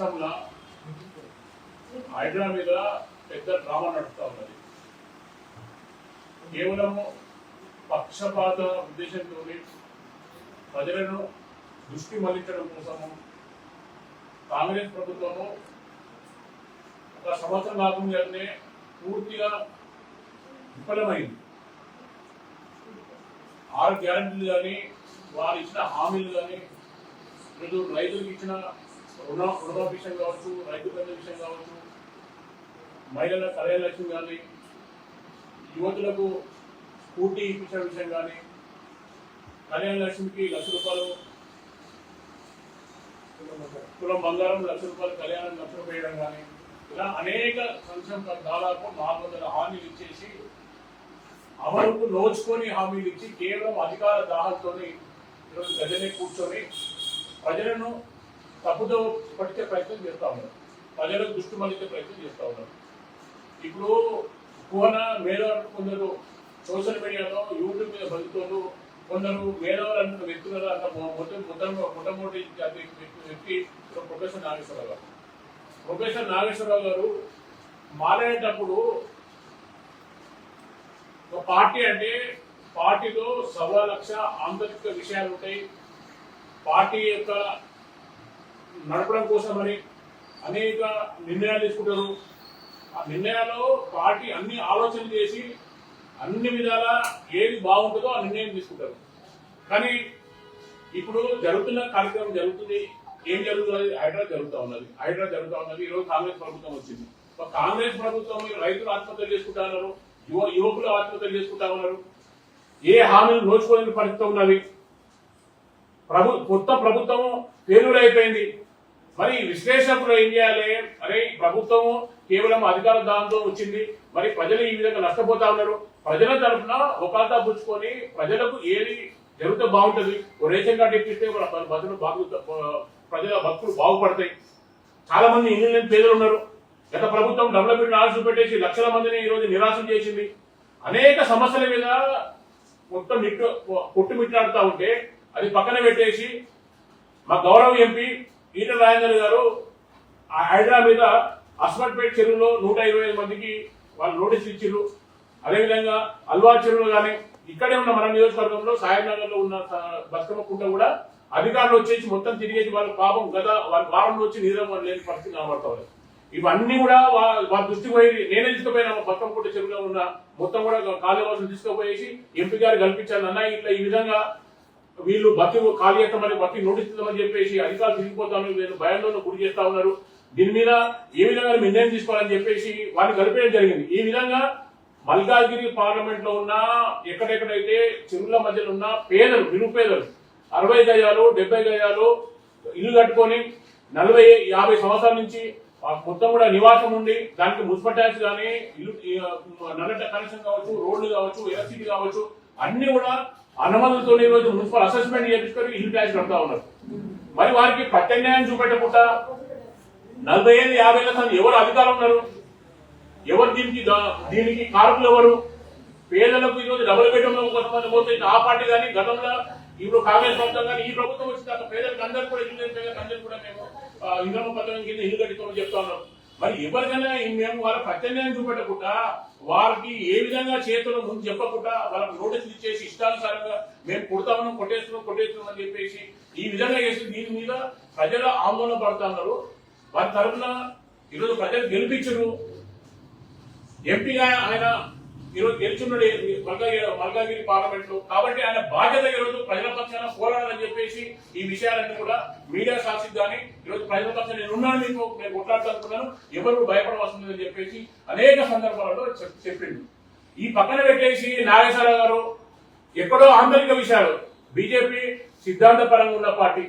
రాష్ట్రంలో హైడ్రా మీద పెద్ద డ్రామా నడుస్తూ ఉన్నది. కేవలము పక్షపాత ఉద్దేశంతో ప్రజలను దృష్టి మళ్ళించడం కోసము కాంగ్రెస్ ప్రభుత్వము ఒక సంవత్సరం కాకుండానే పూర్తిగా విఫలమైంది. ఆరు గ్యారంటీలు కానీ వారు ఇచ్చిన హామీలు కానీ ఈరోజు రైతులకు ఇచ్చిన రుణ రుణ విషయం కావచ్చు రైతు బంధు విషయం కావచ్చు మహిళల కళ్యాణ లక్ష్యం కానీ యువతులకు స్కూటీ ఇప్పించిన విషయం కానీ కళ్యాణ లక్ష్మికి లక్ష రూపాయలు కులం బంగారం లక్ష రూపాయలు కళ్యాణం లక్ష రూపాయలు వేయడం కానీ ఇలా అనేక సంక్షేమ దాదాపు నాలుగు వందల హామీలు ఇచ్చేసి అమలుకు నోచుకొని హామీలు ఇచ్చి కేవలం అధికార దాహంతో ఈరోజు గజనే కూర్చొని ప్రజలను తప్పుదో పట్టే ప్రయత్నం చేస్తూ ఉన్నారు. ప్రజలకు దృష్టి మళ్ళించే ప్రయత్నం చేస్తూ ఉన్నారు. ఇప్పుడు కోన మేధావులు కొందరు సోషల్ మీడియాలో యూట్యూబ్ మీద బతుకుతూ కొందరు మేధావులు అంటున్న వ్యక్తులు అంత మొత్తం మొట్టమొదటి జాతి వ్యక్తి ప్రొఫెసర్ నాగేశ్వరరావు గారు. ప్రొఫెసర్ నాగేశ్వరరావు గారు మారేటప్పుడు ఒక పార్టీ అంటే పార్టీలో సవా లక్ష ఆంతరిక విషయాలు ఉంటాయి. పార్టీ యొక్క నడపడం కోసమని అనేక నిర్ణయాలు తీసుకుంటారు. ఆ నిర్ణయాల్లో పార్టీ అన్ని ఆలోచన చేసి అన్ని విధాల ఏది బాగుంటుందో ఆ నిర్ణయం తీసుకుంటారు. కానీ ఇప్పుడు జరుగుతున్న కార్యక్రమం జరుగుతుంది. ఏం జరుగుతుంది హైడ్రా జరుగుతూ ఉన్నది. హైడ్రా జరుగుతూ ఉన్నది. ఈరోజు కాంగ్రెస్ ప్రభుత్వం వచ్చింది. కాంగ్రెస్ ప్రభుత్వం రైతులు ఆత్మహత్యలు చేసుకుంటా ఉన్నారు. యువ యువకులు ఆత్మహత్యలు చేసుకుంటా ఉన్నారు. ఏ హామీలు నోచుకోలేని పరిస్థితి ఉన్నది. ప్రభు కొత్త ప్రభుత్వం అయిపోయింది మరి విశ్లేషకులు ఏం చేయాలి? అరే ప్రభుత్వం కేవలం అధికార దాంతో వచ్చింది. మరి ప్రజలు ఈ విధంగా నష్టపోతా ఉన్నారు. ప్రజల తరఫున ఒకళ్ళ పుచ్చుకొని ప్రజలకు ఏది జరుగుతూ బాగుంటుంది? ఓ రేషన్ కార్డు ఇప్పిస్తే వాళ్ళ ప్రజలు బాగు ప్రజల భక్తులు బాగుపడతాయి. చాలా మంది ఇల్లు లేని పేదలు ఉన్నారు. గత ప్రభుత్వం డెవలప్మెంట్ ఆలోచన పెట్టేసి లక్షల మందిని ఈ రోజు నిరాశం చేసింది. అనేక సమస్యల మీద మొత్తం నిట్టు కొట్టుమిట్లాడుతూ ఉంటే అది పక్కన పెట్టేసి మా గౌరవ ఎంపీ ఈట రాజేందర్ గారు ఆ హైడ్రా మీద అస్మట్పేట్ చెరువులో నూట ఇరవై ఐదు మందికి వాళ్ళు నోటీసులు ఇచ్చారు. అదేవిధంగా అల్వా చెరువులో కానీ ఇక్కడే ఉన్న మన నియోజకవర్గంలో సాయినగర్లో ఉన్న బతుకమ్మ కుండ కూడా అధికారులు వచ్చేసి మొత్తం తిరిగేసి వాళ్ళ పాపం గత వాళ్ళ వారంలో వచ్చి నీరం లేని పరిస్థితి కనబడతారు ఇవన్నీ కూడా వాళ్ళ దృష్టికి పోయి నేనే తీసుకుపోయినా బతుకమ్మ కుంట చెరువులో ఉన్న మొత్తం కూడా కాళీవాసులు తీసుకుపోయేసి ఎంపీ గారు కల్పించాను అన్న ఇట్లా ఈ విధంగా వీళ్ళు బతి ఖాళీ చేస్తామని బతి నోటీస్ చెప్పేసి అధికారులు తిరిగిపోతామని వీళ్ళు భయంలో గురి చేస్తా ఉన్నారు. దీని మీద ఏ విధంగా నిర్ణయం తీసుకోవాలని చెప్పేసి వారిని కలిపేయడం జరిగింది. ఈ విధంగా మల్కాజ్గిరి పార్లమెంట్లో ఉన్న ఎక్కడెక్కడైతే చెరువుల మధ్యలో ఉన్న పేదలు నిరుపేదలు అరవై గజాలు డెబ్బై గజాలు ఇల్లు కట్టుకొని నలభై యాభై సంవత్సరాల నుంచి మొత్తం కూడా నివాసం ఉండి దానికి మున్సిపల్ ట్యాక్స్ కానీ ఇల్లు నల్లట కనెక్షన్ కావచ్చు రోడ్లు కావచ్చు ఎలక్ట్రిసిటీ కావచ్చు అన్ని కూడా అనుమతులతో ఈరోజు మున్సిపల్ అసెస్మెంట్ చేయించుకొని ఇల్లు ట్యాక్స్ కడతా ఉన్నారు. మరి వారికి ప్రత్యామ్నాయం చూపెట్టకుండా నలభై ఏళ్ళు యాభై ఏళ్ళ సంది ఎవరు అధికారం ఉన్నారు? ఎవరు దీనికి దీనికి కారకులు ఎవరు? పేదలకు ఈరోజు డబుల్ బెడ్రూమ్ కొంతమంది పోతే ఆ పార్టీ కానీ గతంలో ఇప్పుడు కాంగ్రెస్ ప్రభుత్వం కానీ ఈ ప్రభుత్వం వచ్చిన పేదలకు అందరూ కూడా ఇల్లు పేదలకు అందరూ కూడా మేము ఆ, ఇంద్రమ్మ పథకం కింద ఇల్లు కట్టుకోమని చెప్తా ఉన్నాం మరి ఎవరికైనా మేము వాళ్ళ ప్రత్యన్యాయం చూపెట్టకుండా వారికి ఏ విధంగా చేతులు ముందు చెప్పకుండా వాళ్ళకి నోటీసులు ఇచ్చేసి ఇష్టానుసారంగా మేము కుడతామని కొట్టేస్తున్నాం కొట్టేస్తున్నాం అని చెప్పేసి ఈ విధంగా చేసి దీని మీద ప్రజలు ఆందోళన పడుతున్నారు వారి తరఫున ఈరోజు ప్రజలు గెలిపించరు. ఎంపీగా ఆయన ఈరోజు గెలుచున్నాడు మల్కాగిరి మల్కాగిరి పార్లమెంట్లో కాబట్టి ఆయన బాధ్యత ఈరోజు ప్రజల పక్షాన పోరాడాలని చెప్పేసి ఈ విషయాలన్నీ కూడా మీడియా సాక్షి కానీ ఈరోజు ప్రజల పక్షాన నేను ఉన్నాను మీకు నేను కొట్లాడుతున్నాను ఎవరు భయపడవలసిందని చెప్పేసి అనేక సందర్భాలలో చెప్- చెప్పిండు. ఈ పక్కన పెట్టేసి నాగేశ్వరరావు గారు ఎక్కడో ఆంతరిక విషయాలు. బీజేపీ సిద్ధాంతపరంగా ఉన్న పార్టీ.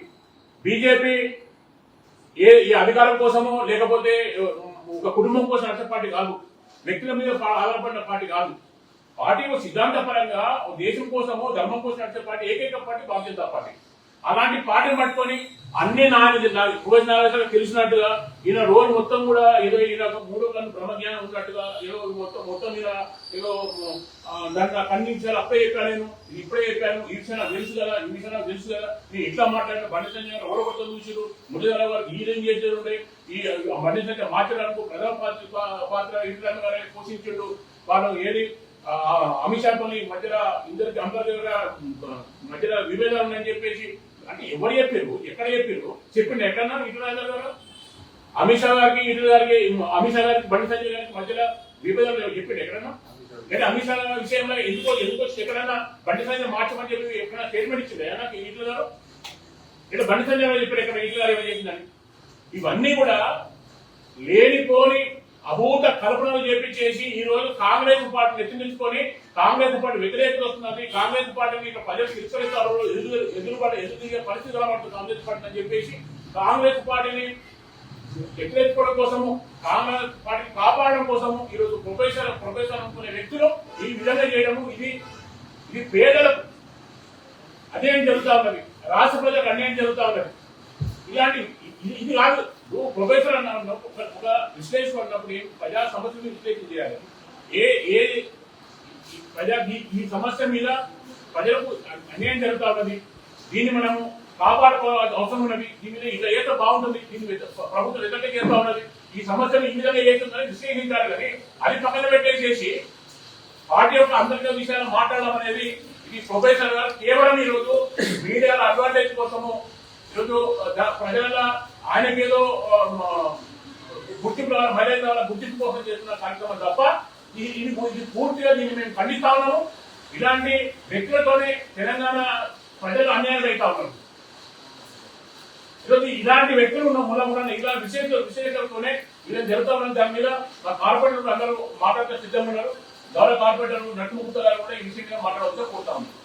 బీజేపీ ఏ ఈ అధికారం కోసమో లేకపోతే ఒక కుటుంబం కోసం నడిచే పార్టీ కాదు. వ్యక్తుల మీద ఆధారపడిన పార్టీ కాదు. పార్టీ ఒక సిద్ధాంతపరంగా దేశం కోసమో ధర్మం కోసం నడిచే పార్టీ ఏకైక పార్టీ భారతీయ జనతా పార్టీ. అలాంటి పాటలు పట్టుకొని అన్ని నాయన రోజు నాగేశ్వర తెలిసినట్టుగా ఈయన రోజు మొత్తం కూడా ఏదో ఈయన మూడు మూడో కన్ను బ్రహ్మజ్ఞానం ఉన్నట్టుగా ఏదో మొత్తం మొత్తం మీద ఏదో దాన్ని నాకు అందించాలి అప్పుడే చెప్పాను నేను. ఇప్పుడే చెప్పాను ఈ విషయం నాకు తెలుసు కదా ఈ విషయం నాకు తెలుసు కదా. నేను ఇట్లా మాట్లాడిన బండి సంజయ్ గారు ఓడగొట్ట చూసారు మురళీధర గారు ఈరేం చేసేది ఉండే ఈ బండి సంజయ్ మాట్లాడడానికి ప్రధాన పాత్ర పాత్ర ఇంద్రాన్న గారే పోషించిండు. వాళ్ళు ఏది అమిత్ షా మధ్యలో ఇద్దరికి అందరి దగ్గర మధ్యలో విభేదాలు ఉన్నాయని చెప్పేసి అంటే ఎవరు చెప్పారు ఎక్కడ చెప్పారు చెప్పిండు ఎక్కడన్నా ఇటు గారు అమిత్ షా గారికి ఇటు గారికి అమిత్ షా గారికి బండి సంజయ్ గారికి మధ్యలో విభేదాలు చెప్పిండు ఎక్కడన్నా? లేదా అమిత్ షా గారి విషయంలో ఎందుకో ఎందుకు ఎక్కడన్నా బండి సంజయ్ మార్చమని చెప్పి ఎక్కడన్నా స్టేట్మెంట్ ఇచ్చింది నాకు ఇటు గారు ఇక్కడ బండి సంజయ్ గారు చెప్పారు ఎక్కడ? ఇటు గారు ఏమో చేసిందని ఇవన్నీ కూడా లేనిపోని అభూత కల్పనలు చేపించేసి ఈ రోజు కాంగ్రెస్ పార్టీని ఎత్తునించుకొని కాంగ్రెస్ పార్టీ వ్యతిరేకత వస్తున్నది. కాంగ్రెస్ పార్టీని ఇక్కడ ప్రజలకు తిరస్కరిస్తారు ఎదురు ఎదురుబాటు ఎదురుదిగే పరిస్థితి రాబడుతుంది కాంగ్రెస్ పార్టీ అని చెప్పేసి. కాంగ్రెస్ పార్టీని వ్యతిరేకపడం కోసము కాంగ్రెస్ పార్టీని కాపాడడం కోసము ఈరోజు ప్రొఫెసర్ ప్రొఫెసర్ అనుకునే వ్యక్తులు ఈ విధంగా చేయడము ఇది ఇది పేదలకు అన్యాయం జరుగుతూ ఉన్నది. రాష్ట్ర ప్రజలకు అన్యాయం జరుగుతూ ఉన్నది. ఇలాంటి ఇది కాదు. నువ్వు ప్రొఫెసర్ అన్న విశ్లేషణ అన్నప్పుడు ప్రజా సమస్యను విశ్లేషణ చేయాలి ఏ ఏ ప్రజా ఈ- సమస్య మీద ప్రజలకు అన్యాయం జరుగుతా ఉన్నది దీన్ని మనము కాపాడుకోవాల్సిన అవసరం ఉన్నది దీని మీద ఇలా ఏదో బాగుంటుంది దీని ప్రభుత్వం ఎక్కడ చేస్తా ఉన్నది ఈ సమస్యను ఈ విధంగా చేస్తుందని విశ్లేషించాలి కానీ అది పక్కన పెట్టేసేసి పార్టీ యొక్క అంతర్గత విషయాలు మాట్లాడడం అనేది ఇది ప్రొఫెసర్ గారు కేవలం ఈరోజు మీడియాల అడ్వాంటేజ్ కోసము ఈరోజు ప్రజల ఆయనకేదో గుర్తింపు మహిళల గుర్తింపు కోసం చేస్తున్న కార్యక్రమం తప్ప ఇది ఇది పూర్తిగా దీన్ని మేము ఖండిస్తా ఉన్నాము. ఇలాంటి వ్యక్తులతోనే తెలంగాణ ప్రజలు అన్యాయం అవుతా ఉన్నారు. ఈరోజు ఇలాంటి వ్యక్తులు ఉన్న మూల మూల ఇలా విశేష విశేషాలతోనే ఇలా జరుగుతా ఉన్న దాని మీద మా కార్పొరేటర్లు అందరూ మాట్లాడితే సిద్ధంగా ఉన్నారు. గౌరవ కార్పొరేటర్ నట్టుముక్త గారు కూడా ఈ విషయంగా మాట్లాడవచ్చో కోరుతా ఉన్నారు